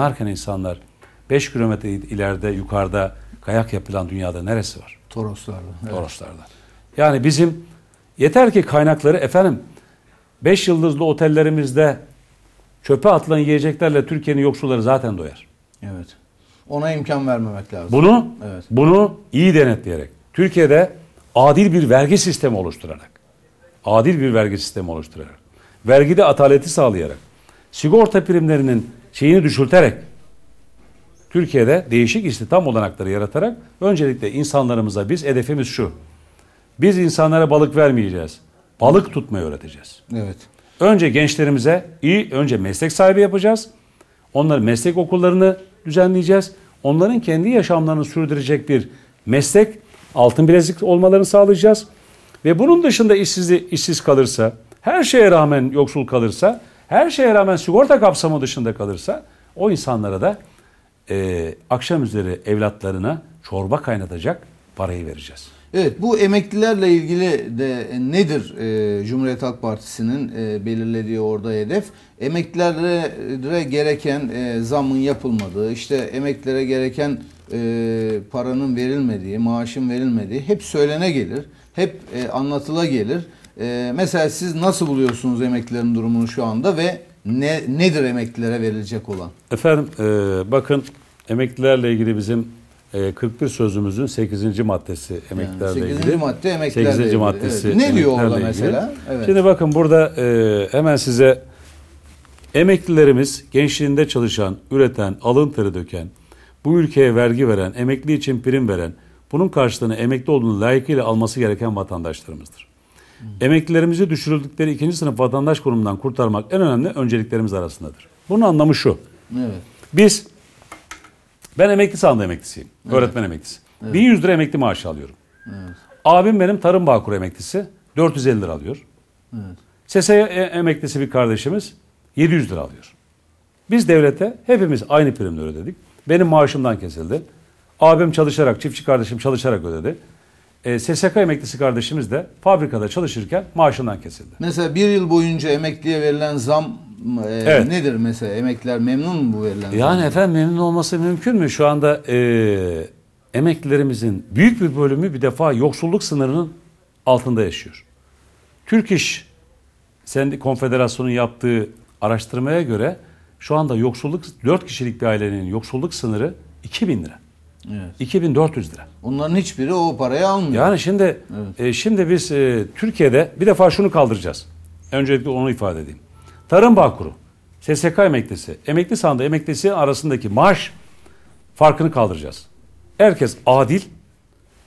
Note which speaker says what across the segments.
Speaker 1: Narken insanlar 5 kilometre ileride yukarıda kayak yapılan dünyada neresi var?
Speaker 2: Toroslarda. Evet.
Speaker 1: Toroslarda. Yani bizim yeter ki kaynakları efendim 5 yıldızlı otellerimizde çöpe atılan yiyeceklerle Türkiye'nin yoksulları zaten doyar.
Speaker 2: Evet. Ona imkan vermemek lazım.
Speaker 1: Bunu
Speaker 2: Evet.
Speaker 1: bunu iyi denetleyerek Türkiye'de adil bir vergi sistemi oluşturarak adil bir vergi sistemi oluşturarak vergide ataleti sağlayarak sigorta primlerinin şeyini düşürterek Türkiye'de değişik istihdam olanakları yaratarak öncelikle insanlarımıza biz hedefimiz şu. Biz insanlara balık vermeyeceğiz. Balık tutmayı öğreteceğiz.
Speaker 2: Evet.
Speaker 1: Önce gençlerimize iyi önce meslek sahibi yapacağız. Onların meslek okullarını düzenleyeceğiz. Onların kendi yaşamlarını sürdürecek bir meslek altın bilezik olmalarını sağlayacağız. Ve bunun dışında işsiz, işsiz kalırsa, her şeye rağmen yoksul kalırsa, her şeye rağmen sigorta kapsamı dışında kalırsa o insanlara da e, akşam üzeri evlatlarına çorba kaynatacak parayı vereceğiz.
Speaker 2: Evet bu emeklilerle ilgili de nedir e, Cumhuriyet Halk Partisi'nin e, belirlediği orada hedef? Emeklilere gereken e, zamın yapılmadığı, işte emeklilere gereken e, paranın verilmediği, maaşın verilmediği hep söylene gelir, hep e, anlatıla gelir. E, mesela siz nasıl buluyorsunuz emeklilerin durumunu şu anda ve ne nedir emeklilere verilecek olan?
Speaker 1: Efendim e, bakın emeklilerle ilgili bizim e, 41 sözümüzün 8. maddesi emeklilerle
Speaker 2: Yani
Speaker 1: ilgili.
Speaker 2: 8. madde emeklilerle
Speaker 1: 8.
Speaker 2: ilgili.
Speaker 1: maddesi
Speaker 2: Evet. Ne diyor orada
Speaker 1: ilgili.
Speaker 2: mesela? Evet.
Speaker 1: Şimdi bakın burada e, hemen size emeklilerimiz gençliğinde çalışan, üreten, alın teri döken, bu ülkeye vergi veren, emekli için prim veren, bunun karşılığını emekli olduğunu layıkıyla alması gereken vatandaşlarımızdır. Emeklilerimizi düşürüldükleri ikinci sınıf vatandaş konumundan kurtarmak en önemli önceliklerimiz arasındadır. Bunun anlamı şu.
Speaker 2: Evet.
Speaker 1: Biz ben emekli sandığı emeklisiyim. Öğretmen emeklisi. 1100 lira emekli maaşı alıyorum.
Speaker 2: Evet.
Speaker 1: Abim benim tarım bağkur emeklisi 450 lira alıyor.
Speaker 2: Evet.
Speaker 1: SSY e- emeklisi bir kardeşimiz 700 lira alıyor. Biz devlete hepimiz aynı primleri ödedik. Benim maaşımdan kesildi. Abim çalışarak, çiftçi kardeşim çalışarak ödedi. E, SSK emeklisi kardeşimiz de fabrikada çalışırken maaşından kesildi.
Speaker 2: Mesela bir yıl boyunca emekliye verilen zam e,
Speaker 1: Evet.
Speaker 2: nedir mesela? Emekliler memnun mu bu verilen
Speaker 1: Yani
Speaker 2: zam?
Speaker 1: efendim memnun olması mümkün mü? Şu anda e, emeklilerimizin büyük bir bölümü bir defa yoksulluk sınırının altında yaşıyor. Türk İş Sendi Konfederasyonu yaptığı araştırmaya göre şu anda yoksulluk 4 kişilik bir ailenin yoksulluk sınırı 2000 lira.
Speaker 2: Evet.
Speaker 1: 2400 lira.
Speaker 2: Onların hiçbiri o parayı almıyor.
Speaker 1: Yani şimdi e, şimdi biz e, Türkiye'de bir defa şunu kaldıracağız. Öncelikle onu ifade edeyim. Tarım Bağkuru, SSK emeklisi, emekli sandığı emeklisi arasındaki maaş farkını kaldıracağız. Herkes adil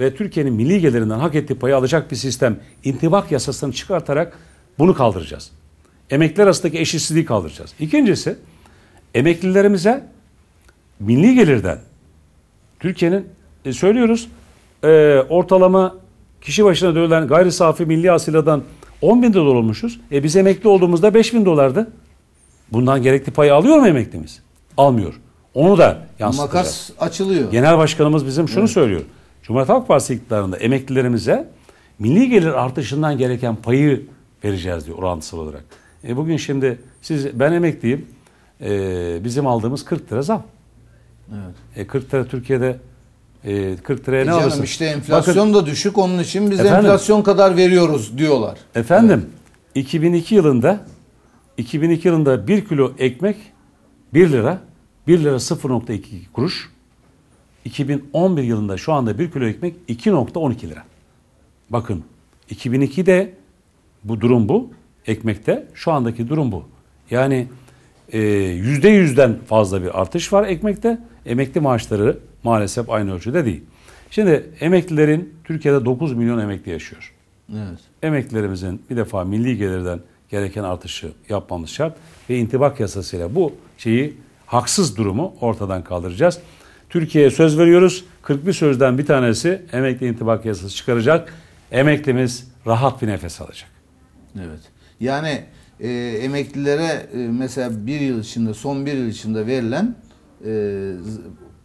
Speaker 1: ve Türkiye'nin milli gelirinden hak ettiği payı alacak bir sistem intibak yasasını çıkartarak bunu kaldıracağız. Emekliler arasındaki eşitsizliği kaldıracağız. İkincisi emeklilerimize milli gelirden Türkiye'nin e, söylüyoruz e, ortalama kişi başına dövülen gayri safi milli hasıladan 10 bin dolar olmuşuz. E biz emekli olduğumuzda 5 bin dolardı. Bundan gerekli payı alıyor mu emeklimiz? Almıyor. Onu da yansıtacağız.
Speaker 2: Makas açılıyor.
Speaker 1: Genel başkanımız bizim şunu söylüyor. Cumhuriyet Halk Partisi iktidarında emeklilerimize milli gelir artışından gereken payı vereceğiz diyor orantısal olarak. E bugün şimdi siz ben emekliyim. E, bizim aldığımız 40 lira zam.
Speaker 2: Evet.
Speaker 1: E 40 lira Türkiye'de e, 40 liraya
Speaker 2: E
Speaker 1: ne
Speaker 2: canım
Speaker 1: alırsın?
Speaker 2: işte enflasyon da düşük onun için biz
Speaker 1: Efendim?
Speaker 2: enflasyon kadar veriyoruz diyorlar.
Speaker 1: Efendim 2002 yılında 2002 yılında 1 kilo ekmek 1 lira 1 lira 0.2 kuruş 2011 yılında şu anda 1 kilo ekmek 2.12 lira. Bakın 2002'de bu durum bu. Ekmekte şu andaki durum bu. Yani e, yüzde yüzden fazla bir artış var ekmekte. Emekli maaşları maalesef aynı ölçüde değil. Şimdi emeklilerin Türkiye'de 9 milyon emekli yaşıyor.
Speaker 2: Evet.
Speaker 1: Emeklilerimizin bir defa milli gelirden gereken artışı yapmamız şart ve intibak yasasıyla bu şeyi haksız durumu ortadan kaldıracağız. Türkiye'ye söz veriyoruz. 41 sözden bir tanesi emekli intibak yasası çıkaracak. Emeklimiz rahat bir nefes alacak.
Speaker 2: Evet. Yani e, emeklilere e, mesela bir yıl içinde son bir yıl içinde verilen e,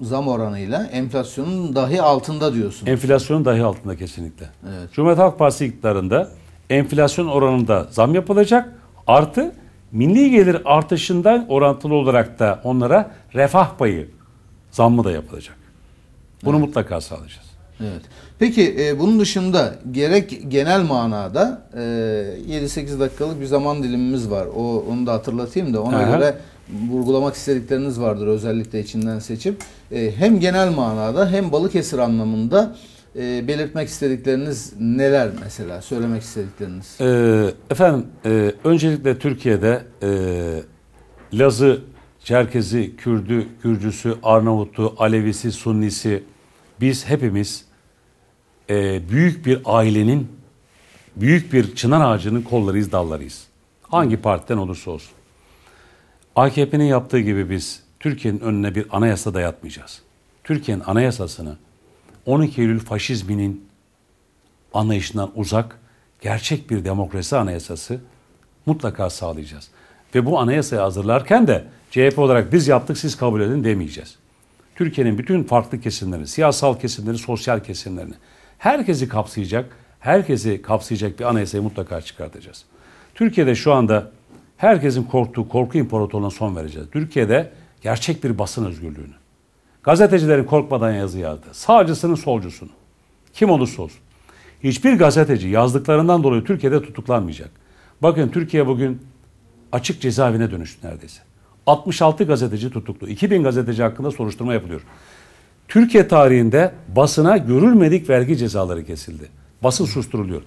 Speaker 2: zam oranıyla enflasyonun dahi altında diyorsun.
Speaker 1: Enflasyonun dahi altında kesinlikle.
Speaker 2: Evet.
Speaker 1: Cumhuriyet Halk Partisi iktidarında enflasyon oranında zam yapılacak. Artı milli gelir artışından orantılı olarak da onlara refah payı zammı da yapılacak. Bunu mutlaka sağlayacağız.
Speaker 2: Evet. Peki e, bunun dışında gerek genel manada e, 7-8 dakikalık bir zaman dilimimiz var. O onu da hatırlatayım da ona
Speaker 1: Aha.
Speaker 2: göre vurgulamak istedikleriniz vardır özellikle içinden seçip. E, hem genel manada hem Balıkesir anlamında e, belirtmek istedikleriniz neler mesela söylemek istedikleriniz?
Speaker 1: Ee, efendim e, öncelikle Türkiye'de e, Lazı, Çerkezi, Kürdü, Gürcüsü, Arnavutu, Alevisi, Sunnisi biz hepimiz e, büyük bir ailenin, büyük bir çınar ağacının kollarıyız, dallarıyız. Hangi partiden olursa olsun. AKP'nin yaptığı gibi biz Türkiye'nin önüne bir anayasa dayatmayacağız. Türkiye'nin anayasasını 12 Eylül faşizminin anlayışından uzak, gerçek bir demokrasi anayasası mutlaka sağlayacağız. Ve bu anayasayı hazırlarken de CHP olarak biz yaptık siz kabul edin demeyeceğiz. Türkiye'nin bütün farklı kesimlerini, siyasal kesimleri, sosyal kesimlerini, herkesi kapsayacak, herkesi kapsayacak bir anayasayı mutlaka çıkartacağız. Türkiye'de şu anda herkesin korktuğu korku imparatorluğuna son vereceğiz. Türkiye'de gerçek bir basın özgürlüğünü, gazetecilerin korkmadan yazı yazdı, sağcısının solcusunu, kim olursa olsun. Hiçbir gazeteci yazdıklarından dolayı Türkiye'de tutuklanmayacak. Bakın Türkiye bugün açık cezaevine dönüştü neredeyse. 66 gazeteci tutuklu. 2000 gazeteci hakkında soruşturma yapılıyor. Türkiye tarihinde basına görülmedik vergi cezaları kesildi. Basın susturuluyor.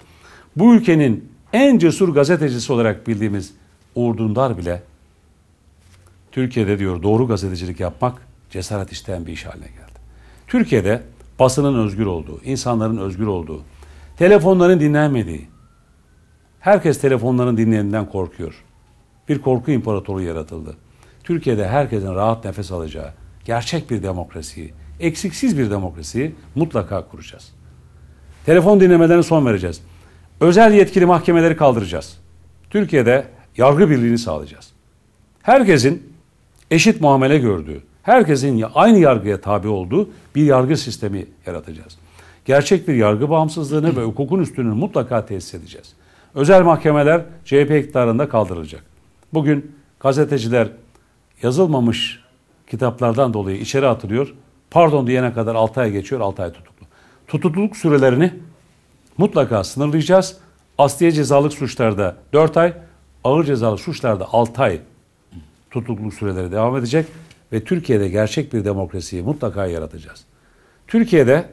Speaker 1: Bu ülkenin en cesur gazetecisi olarak bildiğimiz Uğur Dündar bile Türkiye'de diyor doğru gazetecilik yapmak cesaret isteyen bir iş haline geldi. Türkiye'de basının özgür olduğu, insanların özgür olduğu, telefonların dinlenmediği, herkes telefonların dinleninden korkuyor. Bir korku imparatoru yaratıldı. Türkiye'de herkesin rahat nefes alacağı, gerçek bir demokrasiyi, eksiksiz bir demokrasiyi mutlaka kuracağız. Telefon dinlemelerine son vereceğiz. Özel yetkili mahkemeleri kaldıracağız. Türkiye'de yargı birliğini sağlayacağız. Herkesin eşit muamele gördüğü, herkesin aynı yargıya tabi olduğu bir yargı sistemi yaratacağız. Gerçek bir yargı bağımsızlığını ve hukukun üstünlüğünü mutlaka tesis edeceğiz. Özel mahkemeler CHP iktidarında kaldırılacak. Bugün gazeteciler yazılmamış kitaplardan dolayı içeri atılıyor. Pardon diyene kadar 6 ay geçiyor, 6 ay tutuklu. Tutukluluk sürelerini mutlaka sınırlayacağız. Asliye cezalık suçlarda 4 ay, ağır cezalı suçlarda 6 ay tutukluluk süreleri devam edecek ve Türkiye'de gerçek bir demokrasiyi mutlaka yaratacağız. Türkiye'de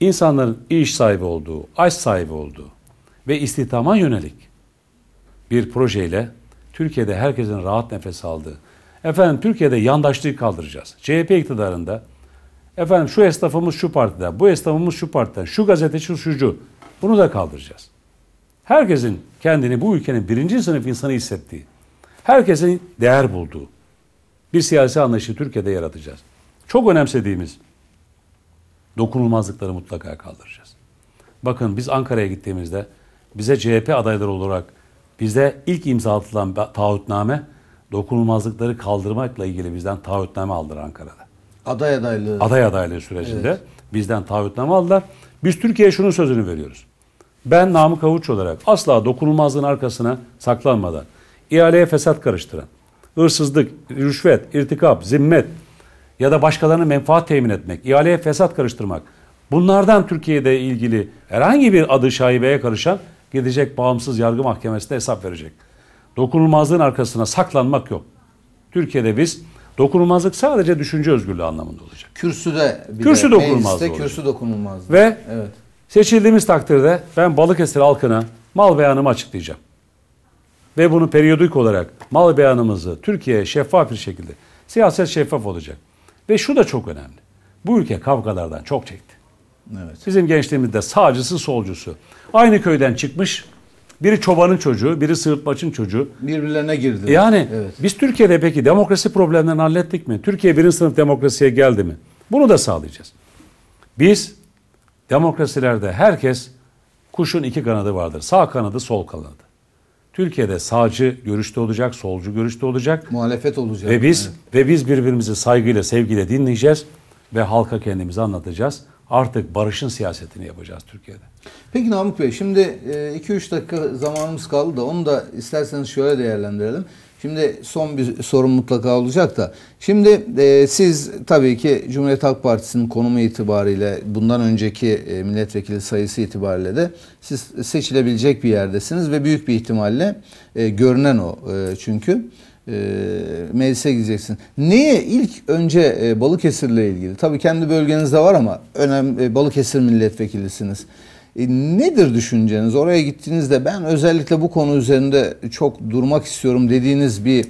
Speaker 1: insanların iş sahibi olduğu, aş sahibi olduğu ve istihdama yönelik bir projeyle Türkiye'de herkesin rahat nefes aldığı, efendim Türkiye'de yandaşlığı kaldıracağız. CHP iktidarında efendim şu esnafımız şu partiden, bu esnafımız şu partiden, şu gazeteci şu şucu bunu da kaldıracağız. Herkesin kendini bu ülkenin birinci sınıf insanı hissettiği, herkesin değer bulduğu bir siyasi anlayışı Türkiye'de yaratacağız. Çok önemsediğimiz dokunulmazlıkları mutlaka kaldıracağız. Bakın biz Ankara'ya gittiğimizde bize CHP adayları olarak bize ilk imza atılan taahhütname dokunulmazlıkları kaldırmakla ilgili bizden taahhütname aldılar Ankara'da.
Speaker 2: Aday adaylığı.
Speaker 1: Aday adaylığı sürecinde
Speaker 2: Evet.
Speaker 1: bizden taahhütname aldılar. Biz Türkiye'ye şunun sözünü veriyoruz. Ben Namık Avuç olarak asla dokunulmazlığın arkasına saklanmadan, ihaleye fesat karıştıran, hırsızlık, rüşvet, irtikap, zimmet ya da başkalarına menfaat temin etmek, ihaleye fesat karıştırmak bunlardan Türkiye'de ilgili herhangi bir adı şaibeye karışan gidecek bağımsız yargı mahkemesine hesap verecek. Dokunulmazlığın arkasına saklanmak yok. Türkiye'de biz dokunulmazlık sadece düşünce özgürlüğü anlamında olacak.
Speaker 2: Kürsüde bir
Speaker 1: Kürsü
Speaker 2: de,
Speaker 1: dokunulmazlığı
Speaker 2: kürsü dokunulmazlığı.
Speaker 1: Ve
Speaker 2: evet.
Speaker 1: Seçildiğimiz takdirde ben Balıkesir halkına mal beyanımı açıklayacağım. Ve bunu periyodik olarak mal beyanımızı Türkiye'ye şeffaf bir şekilde siyaset şeffaf olacak. Ve şu da çok önemli. Bu ülke kavgalardan çok çekti.
Speaker 2: Evet.
Speaker 1: Bizim gençliğimizde sağcısı solcusu. Aynı köyden çıkmış biri çobanın çocuğu, biri sığırtmaçın çocuğu.
Speaker 2: Birbirlerine girdiler.
Speaker 1: Yani
Speaker 2: evet.
Speaker 1: biz Türkiye'de peki demokrasi problemlerini hallettik mi? Türkiye birinci sınıf demokrasiye geldi mi? Bunu da sağlayacağız. Biz demokrasilerde herkes kuşun iki kanadı vardır. Sağ kanadı, sol kanadı. Türkiye'de sağcı görüşte olacak, solcu görüşte olacak.
Speaker 2: muhalefet olacak.
Speaker 1: Ve biz
Speaker 2: Evet.
Speaker 1: ve biz birbirimizi saygıyla, sevgiyle dinleyeceğiz ve halka kendimizi anlatacağız. artık barışın siyasetini yapacağız Türkiye'de.
Speaker 2: Peki Namık Bey şimdi 2-3 dakika zamanımız kaldı da onu da isterseniz şöyle değerlendirelim. Şimdi son bir sorum mutlaka olacak da. Şimdi e, siz tabii ki Cumhuriyet Halk Partisi'nin konumu itibariyle bundan önceki e, milletvekili sayısı itibariyle de siz seçilebilecek bir yerdesiniz ve büyük bir ihtimalle e, görünen o e, çünkü e, meclise gideceksiniz. Neye ilk önce e, Balıkesir'le ilgili? Tabii kendi bölgenizde var ama önemli e, Balıkesir milletvekilisiniz. E, nedir düşünceniz? Oraya gittiğinizde ben özellikle bu konu üzerinde çok durmak istiyorum dediğiniz bir